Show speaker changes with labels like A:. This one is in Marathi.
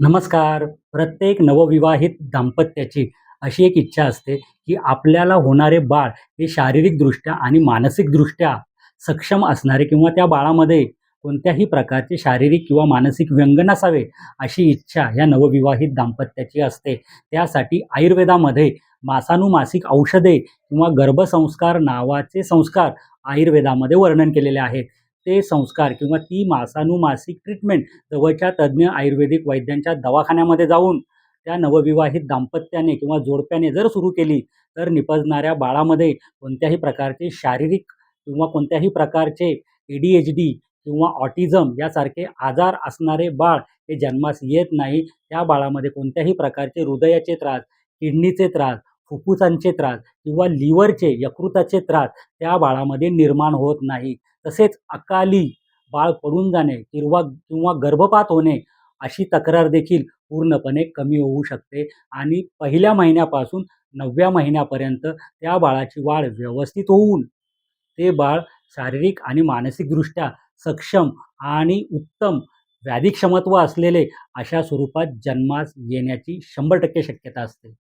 A: नमस्कार. प्रत्येक नवविवाहित दाम्पत्याची अशी एक इच्छा असते, की आपल्याला होणारे बाळ हे शारीरिकदृष्ट्या आणि मानसिकदृष्ट्या सक्षम असणारे किंवा त्या बाळामध्ये कोणत्याही प्रकारचे शारीरिक किंवा मानसिक व्यंग नसावे, अशी इच्छा ह्या नवविवाहित दाम्पत्याची असते. त्यासाठी आयुर्वेदामध्ये मासानुमासिक औषधे किंवा गर्भसंस्कार नावाचे संस्कार आयुर्वेदामध्ये वर्णन केलेले आहेत. ते संस्कार किंवा ती मासानुमासिक ट्रीटमेंट जवळच्या तज्ञ आयुर्वेदिक वैद्यांच्या दवाखान्यामध्ये जाऊन त्या नवविवाहित दाम्पत्याने किंवा जोडप्याने जर सुरू केली, तर निपजणाऱ्या बाळामध्ये कोणत्याही प्रकारचे शारीरिक किंवा कोणत्याही प्रकारचे ए-डी-एच-डी किंवा ऑटिझम यासारखे आजार असणारे बाळ हे जन्मास येत नाही. त्या बाळामध्ये कोणत्याही प्रकारचे हृदयाचे त्रास, किडनीचे त्रास, फुफ्फुसांचे त्रास किंवा लिव्हरचे, यकृताचे त्रास त्या बाळामध्ये निर्माण होत नाही. तसेच अकाली बाळ पडून जाणे किंवा किंवा गर्भपात होणे, अशी तक्रार देखील पूर्णपणे कमी होऊ शकते आणि पहिल्या महिन्यापासून नवव्या महिन्यापर्यंत त्या बाळाची वाढ व्यवस्थित होऊन, ते बाळ शारीरिक आणि मानसिकदृष्ट्या सक्षम आणि उत्तम व्याधिक्षमत्व असलेले अशा स्वरूपात जन्मास येण्याची 100% शक्यता असते.